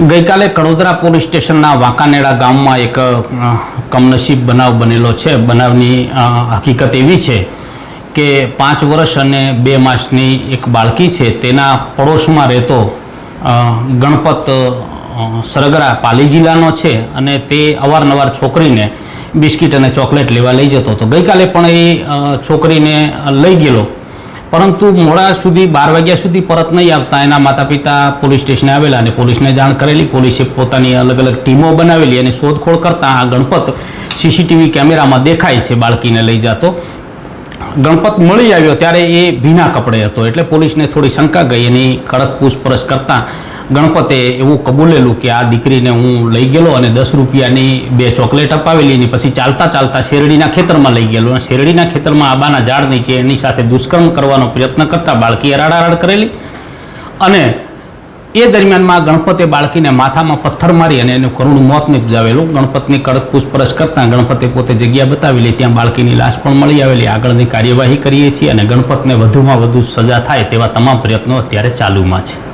ગઈકાલે કડોદરા પોલીસ સ્ટેશનના વાંકાનેડા ગામમાં એક કમનસીબ બનાવ બનેલો છે. બનાવની હકીકત એવી છે કે પાંચ વર્ષ અને બે માસની એક બાળકી છે. તેના પડોશમાં રહેતો ગણપત સરગરા પાલી જિલ્લાનો છે અને તે અવારનવાર છોકરીને બિસ્કિટ અને ચોકલેટ લેવા લઈ જતો હતો. ગઈકાલે પણ એ છોકરીને લઈ ગયેલો. પરંતુ મોડા સુધી, બાર વાગ્યા સુધી પરત નહીં આવતા. એના માતા પિતા પોલીસ સ્ટેશને આવેલા અને પોલીસને જાણ કરેલી. પોલીસે પોતાની અલગ અલગ ટીમો બનાવેલી અને શોધખોળ કરતાં આ ગણપત સીસીટીવી કેમેરામાં દેખાય છે બાળકીને લઈ જતો. ગણપત મળી આવ્યો ત્યારે એ ભીના કપડે હતો. એટલે પોલીસને થોડી શંકા ગઈ એની કડક પૂછપરછ કરતાં ગણપતે એવું કબૂલેલું કે આ દીકરીને હું લઈ ગયેલો અને દસ રૂપિયાની બે ચોકલેટ અપાવેલી અને પછી ચાલતા ચાલતા શેરડીના ખેતરમાં લઈ ગયેલો. અને શેરડીના ખેતરમાં આબાના ઝાડ નીચે એની સાથે દુષ્કર્મ કરવાનો પ્રયત્ન કરતા બાળકીએ રાડારાડ કરેલી. અને એ દરમિયાનમાં ગણપતે બાળકીને માથામાં પથ્થર મારી અને એનું કરુણ મોત નિપજાવેલું. ગણપતની કડક પૂછપરછ કરતાં ગણપતે પોતે જગ્યા બતાવેલી ત્યાં બાળકીની લાશ પણ મળી આવેલી. આગળની કાર્યવાહી કરીએ છીએ અને ગણપતને વધુમાં વધુ સજા થાય તેવા તમામ પ્રયત્નો અત્યારે ચાલુમાં છે.